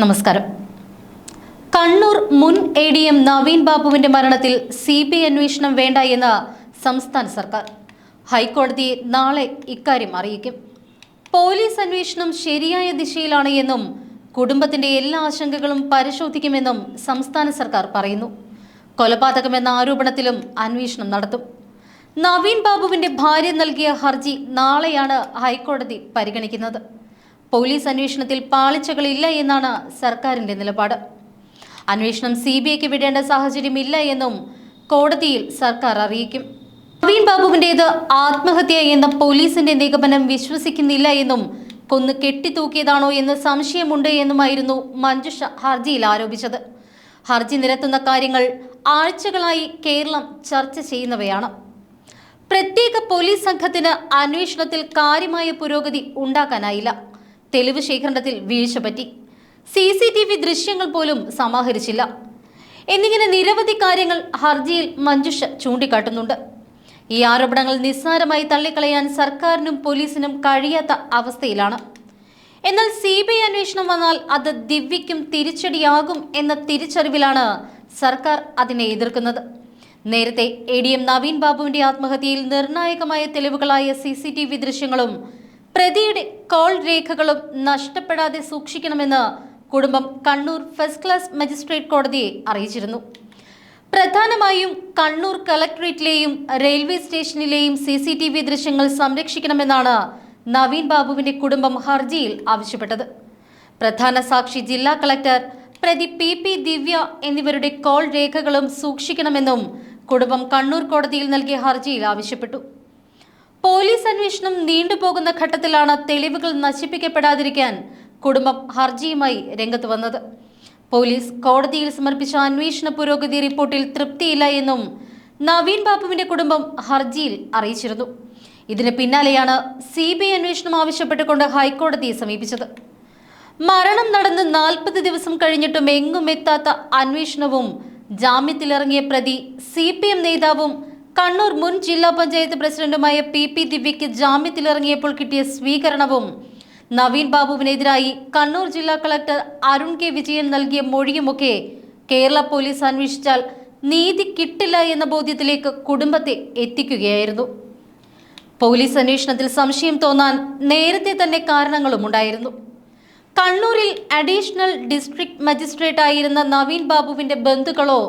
നമസ്കാരം. കണ്ണൂർ മുൻ A D M Naveen ബാബുവിന്റെ മരണത്തിൽ സി ബി അന്വേഷണം വേണ്ട എന്ന് സംസ്ഥാന സർക്കാർ. ഹൈക്കോടതി നാളെ ഇക്കാര്യം അറിയിക്കും. പോലീസ് അന്വേഷണം ശരിയായ ദിശയിലാണ് എന്നും കുടുംബത്തിന്റെ എല്ലാ ആശങ്കകളും പരിശോധിക്കുമെന്നും സംസ്ഥാന സർക്കാർ പറയുന്നു. കൊലപാതകമെന്ന ആരോപണത്തിലും അന്വേഷണം നടത്തും. നവീൻ ബാബുവിന്റെ ഭാര്യ നൽകിയ ഹർജി നാളെയാണ് ഹൈക്കോടതി പരിഗണിക്കുന്നത്. പോലീസ് അന്വേഷണത്തിൽ പാളിച്ചകളില്ല എന്നാണ് സർക്കാരിന്റെ നിലപാട്. അന്വേഷണം സി ബി ഐക്ക് വിടേണ്ട സാഹചര്യമില്ല എന്നും കോടതിയിൽ സർക്കാർ അറിയിക്കും. നവീൻ ബാബുവിന്റേത് ആത്മഹത്യ എന്ന പോലീസിന്റെ നിഗമനം വിശ്വസിക്കുന്നില്ല എന്നും കൊന്ന് കെട്ടിത്തൂക്കിയതാണോ എന്ന് സംശയമുണ്ട് എന്നുമായിരുന്നു മഞ്ജുഷ ഹർജിയിൽ ആരോപിച്ചത്. ഹർജി നിരത്തുന്ന കാര്യങ്ങൾ ആഴ്ചകളായി കേരളം ചർച്ച ചെയ്യുന്നവയാണ്. പ്രത്യേക പോലീസ് സംഘത്തിന് അന്വേഷണത്തിൽ കാര്യമായ പുരോഗതി ഉണ്ടാക്കാനായില്ല. തെളിവ് ശേഖരണത്തിൽ വീഴ്ച പറ്റി. സി സി ടി വി ദൃശ്യങ്ങൾ പോലും സമാഹരിച്ചില്ല. എന്നിങ്ങനെ നിരവധി കാര്യങ്ങൾ ഹർജിയിൽ മഞ്ജുഷ ചൂണ്ടിക്കാട്ടുന്നുണ്ട്. ഈ ആരോപണങ്ങൾ നിസ്സാരമായി തള്ളിക്കളയാൻ സർക്കാരിനും പോലീസിനും കഴിയാത്ത അവസ്ഥയിലാണ്. എന്നാൽ സി ബി ഐ അന്വേഷണം വന്നാൽ അത് ദിവ്യയ്ക്കും തിരിച്ചടിയാകും എന്ന തിരിച്ചറിവിലാണ് സർക്കാർ അതിനെ എതിർക്കുന്നത്. നേരത്തെ എ ഡി എം നവീൻ ബാബുവിന്റെ ആത്മഹത്യയിൽ നിർണായകമായ തെളിവുകളായ സി സി ടി വി ദൃശ്യങ്ങളും പ്രതിയുടെ കോൾ രേഖകളും നഷ്ടപ്പെടാതെ സൂക്ഷിക്കണമെന്ന് കുടുംബം കണ്ണൂർ ഫസ്റ്റ് ക്ലാസ് മജിസ്ട്രേറ്റ് കോടതിയെ അറിയിച്ചിരുന്നു. പ്രധാനമായും കണ്ണൂർ കളക്ടറേറ്റിലെയും റെയിൽവേ സ്റ്റേഷനിലെയും സി സി ടി വി ദൃശ്യങ്ങൾ സംരക്ഷിക്കണമെന്നാണ് നവീൻ ബാബുവിന്റെ കുടുംബം ഹർജിയിൽ ആവശ്യപ്പെട്ടത്. പ്രധാന സാക്ഷി ജില്ലാ കളക്ടർ പ്രതി പി പി ദിവ്യ എന്നിവരുടെ കോൾ രേഖകളും സൂക്ഷിക്കണമെന്നും കുടുംബം കണ്ണൂർ കോടതിയിൽ നൽകിയ ഹർജിയിൽ ആവശ്യപ്പെട്ടു. പോലീസ് അന്വേഷണം നീണ്ടുപോകുന്ന ഘട്ടത്തിലാണ് തെളിവുകൾ നശിപ്പിക്കപ്പെടാതിരിക്കാൻ കുടുംബം ഹർജിയുമായി രംഗത്ത് വന്നത്. പോലീസ് കോടതിയിൽ സമർപ്പിച്ച അന്വേഷണ പുരോഗതി റിപ്പോർട്ടിൽ തൃപ്തിയില്ല എന്നും നവീൻ ബാബുവിന്റെ കുടുംബം ഹർജിയിൽ അറിയിച്ചിരുന്നു. ഇതിന് പിന്നാലെയാണ് സി ബി ഐ അന്വേഷണം ആവശ്യപ്പെട്ടുകൊണ്ട് ഹൈക്കോടതിയെ സമീപിച്ചത്. മരണം നടന്ന് നാൽപ്പത് ദിവസം കഴിഞ്ഞിട്ടും എങ്ങും എത്താത്ത അന്വേഷണവും ജാമ്യത്തിലിറങ്ങിയ പ്രതി സി പി എം നേതാവും കണ്ണൂർ മുൻ ജില്ലാ പഞ്ചായത്ത് പ്രസിഡന്റുമായ പി പി ദിവ്യയ്ക്ക് ജാമ്യത്തിലിറങ്ങിയപ്പോൾ കിട്ടിയ സ്വീകരണവും. നവീൻ ബാബുവിനെതിരായി കണ്ണൂർ ജില്ലാ കളക്ടർ അരുൺ കെ വിജയൻ നൽകിയ മൊഴിയുമൊക്കെ കേരള പോലീസ് അന്വേഷിച്ചാൽ നീതി കിട്ടില്ല എന്ന ബോധ്യത്തിലേക്ക് കുടുംബത്തെ എത്തിക്കുകയായിരുന്നു. പോലീസ് അന്വേഷണത്തിൽ സംശയം തോന്നാൻ നേരത്തെ തന്നെ കാരണങ്ങളും ഉണ്ടായിരുന്നു. കണ്ണൂരിൽ അഡീഷണൽ ഡിസ്ട്രിക്ട് മജിസ്ട്രേറ്റ് ആയിരുന്ന നവീൻ ബാബുവിന്റെ ബന്ധുക്കളോ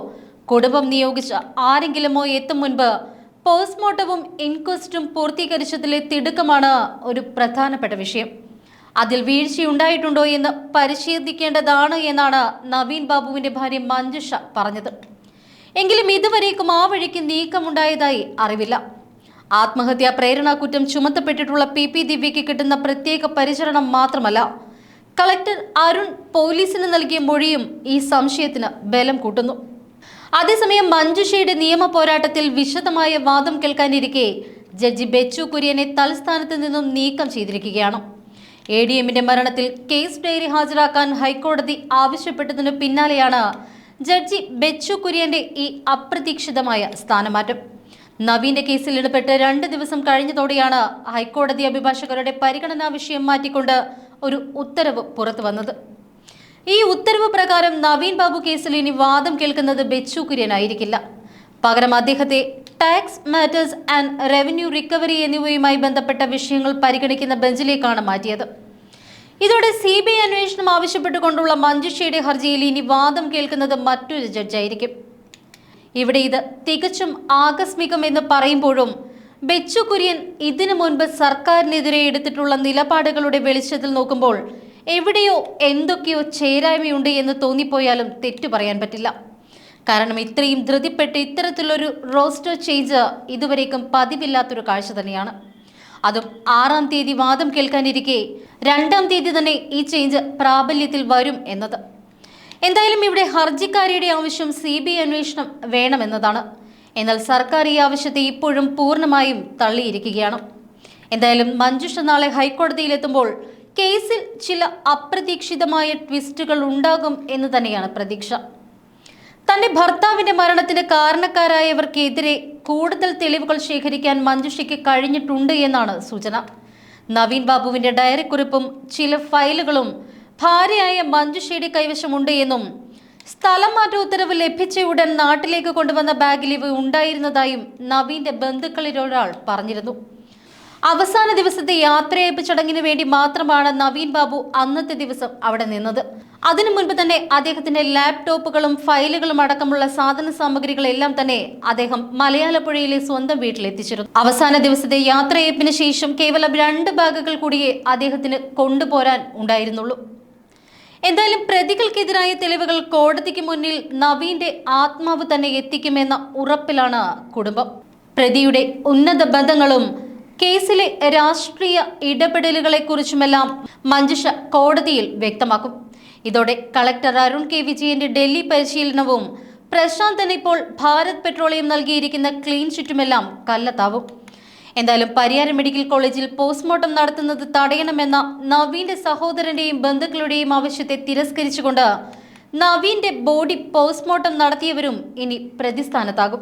കുടുംബം നിയോഗിച്ച ആരെങ്കിലുമോ എത്തും മുൻപ് പോസ്റ്റ്മോർട്ടവും ഇൻക്വസ്റ്റും പൂർത്തീകരിച്ചതിലെ തിടുക്കമാണ് ഒരു പ്രധാനപ്പെട്ട വിഷയം. അതിൽ വീഴ്ചയുണ്ടായിട്ടുണ്ടോ എന്ന് പരിശോധിക്കേണ്ടതാണ് എന്നാണ് നവീൻ ബാബുവിന്റെ ഭാര്യ മഞ്ജുഷ പറഞ്ഞത്. എങ്കിലും ഇതുവരേക്കും ആ വഴിക്ക് നീക്കമുണ്ടായതായി അറിവില്ല. ആത്മഹത്യാ പ്രേരണാ കുറ്റം ചുമത്തപ്പെട്ടിട്ടുള്ള പി പി ദിവ്യയ്ക്ക് കിട്ടുന്ന പ്രത്യേക പരിചരണം മാത്രമല്ല കളക്ടർ അരുൺ പോലീസിന് നൽകിയ മൊഴിയും ഈ സംശയത്തിന് ബലം കൂട്ടുന്നു. അതേസമയം മഞ്ജുഷയുടെ നിയമ പോരാട്ടത്തിൽ വിശദമായ വാദം കേൾക്കാനിരിക്കെ ജഡ്ജി ബെച്ചു കുര്യനെ തൽസ്ഥാനത്ത് നിന്നും നീക്കം ചെയ്തിരിക്കുകയാണ്. എ ഡി എമ്മിന്റെ മരണത്തിൽ കേസ് ഡയറി ഹാജരാക്കാൻ ഹൈക്കോടതി ആവശ്യപ്പെട്ടതിനു പിന്നാലെയാണ് ജഡ്ജി ബെച്ചു കുര്യന്റെ ഈ അപ്രതീക്ഷിതമായ സ്ഥാനമാറ്റം. നവീന്റെ കേസിൽ ഇടപെട്ട് രണ്ട് ദിവസം കഴിഞ്ഞതോടെയാണ് ഹൈക്കോടതി അഭിഭാഷകരുടെ പരിഗണനാ വിഷയം മാറ്റിക്കൊണ്ട് ഒരു ഉത്തരവ് പുറത്തു വന്നത് ഈ ഉത്തരവ് പ്രകാരം നവീൻ ബാബു കേസിൽ ഇനി വാദം കേൾക്കുന്നത് ബെച്ചു കുര്യനായിരിക്കില്ല പകരം അദ്ദേഹത്തെ tax matters and revenue recovery എന്നിവയുമായി ബന്ധപ്പെട്ട വിഷയങ്ങൾ പരിഗണിക്കുന്ന ബെഞ്ചിലേക്കാണ് മാറ്റിയത്. ഇതോടെ സി ബി ഐ അന്വേഷണം ആവശ്യപ്പെട്ടുകൊണ്ടുള്ള മഞ്ജുഷയുടെ ഹർജിയിൽ ഇനി വാദം കേൾക്കുന്നത് മറ്റൊരു ജഡ്ജായിരിക്കും. ഇവിടെ ഇത് തികച്ചും ആകസ്മികം എന്ന് പറയുമ്പോഴും ബെച്ചു കുര്യൻ ഇതിനു മുൻപ് സർക്കാരിനെതിരെ എടുത്തിട്ടുള്ള നിലപാടുകളുടെ വെളിച്ചത്തിൽ നോക്കുമ്പോൾ എവിടെയോ എന്തൊക്കെയോ ചേരായ്മയുണ്ട് എന്ന് തോന്നിപ്പോയാലും തെറ്റു പറയാൻ പറ്റില്ല. കാരണം ഇത്രയും ധൃതിപ്പെട്ട് ഇത്തരത്തിലൊരു റോസ്റ്റർ ചേഞ്ച് ഇതുവരേക്കും പതിവില്ലാത്തൊരു കാഴ്ച തന്നെയാണ്. അതും ആറാം തീയതി വാദം കേൾക്കാനിരിക്കെ രണ്ടാം തീയതി തന്നെ ഈ ചേഞ്ച് പ്രാബല്യത്തിൽ വരും എന്നത്. എന്തായാലും ഇവിടെ ഹർജിക്കാരിയുടെ ആവശ്യം സി ബി അന്വേഷണം വേണമെന്നതാണ്. എന്നാൽ സർക്കാർ ഈ ആവശ്യത്തെ ഇപ്പോഴും പൂർണമായും തള്ളിയിരിക്കുകയാണ്. എന്തായാലും മഞ്ജുഷ നാളെ ഹൈക്കോടതിയിലെത്തുമ്പോൾ കേസിൽ ചില അപ്രതീക്ഷിതമായ ട്വിസ്റ്റുകൾ ഉണ്ടാകും എന്ന് തന്നെയാണ് പ്രതീക്ഷ. തന്റെ ഭർത്താവിന്റെ മരണത്തിന് കാരണക്കാരായവർക്കെതിരെ കൂടുതൽ തെളിവുകൾ ശേഖരിക്കാൻ മഞ്ജുഷയ്ക്ക് കഴിഞ്ഞിട്ടുണ്ട് എന്നാണ് സൂചന. നവീൻ ബാബുവിന്റെ ഡയറിക്കുറിപ്പും ചില ഫയലുകളും ഭാര്യയായ മഞ്ജുഷയുടെ കൈവശമുണ്ട് എന്നും സ്ഥലം മാറ്റ ഉത്തരവ് ലഭിച്ച ഉടൻ നാട്ടിലേക്ക് കൊണ്ടുവന്ന ബാഗിൽ ഇവ ഉണ്ടായിരുന്നതായും നവീന്റെ ബന്ധുക്കളിലൊരാൾ പറഞ്ഞിരുന്നു. അവസാന ദിവസത്തെ യാത്രയയപ്പ് ചടങ്ങിന് വേണ്ടി മാത്രമാണ് നവീൻ ബാബു അന്നത്തെ ദിവസം അവിടെ നിന്നത്. അതിനു മുൻപ് തന്നെ അദ്ദേഹത്തിന്റെ ലാപ്ടോപ്പുകളും ഫയലുകളും അടക്കമുള്ള സാധന സാമഗ്രികളെല്ലാം തന്നെ അദ്ദേഹം മലയാളപ്പുഴയിലെ സ്വന്തം വീട്ടിലെത്തിച്ചിരുന്നു. അവസാന ദിവസത്തെ യാത്രയയപ്പിന് ശേഷം കേവലം രണ്ട് ബാഗുകൾ കൂടിയേ അദ്ദേഹത്തിന് കൊണ്ടുപോരാൻ ഉണ്ടായിരുന്നുള്ളൂ. എന്തായാലും പ്രതികൾക്കെതിരായ തെളിവുകൾ കോടതിക്ക് മുന്നിൽ നവീന്റെ ആത്മാവ് തന്നെ എത്തിക്കുമെന്ന ഉറപ്പിലാണ് കുടുംബം. പ്രതിയുടെ ഉന്നത ബന്ധങ്ങളും കേസിലെ രാഷ്ട്രീയ ഇടപെടലുകളെക്കുറിച്ചുമെല്ലാം മഞ്ജുഷ കോടതിയിൽ വ്യക്തമാക്കും. ഇതോടെ കളക്ടർ അരുൺ കെ വിജയന്റെ ഡൽഹി പരിശീലനവും പ്രശാന്ത് തന്നെ ഇപ്പോൾ ഭാരത് പെട്രോളിയം നൽകിയിരിക്കുന്ന ക്ലീൻ ചിറ്റുമെല്ലാം കല്ലത്താവും. എന്തായാലും പരിയാരം മെഡിക്കൽ കോളേജിൽ പോസ്റ്റ്മോർട്ടം നടത്തുന്നത് തടയണമെന്ന നവീന്റെ സഹോദരന്റെയും ബന്ധുക്കളുടെയും ആവശ്യത്തെ തിരസ്കരിച്ചുകൊണ്ട് നവീന്റെ ബോഡി പോസ്റ്റ്മോർട്ടം നടത്തിയവരും ഇനി പ്രതിസ്ഥാനത്താകും.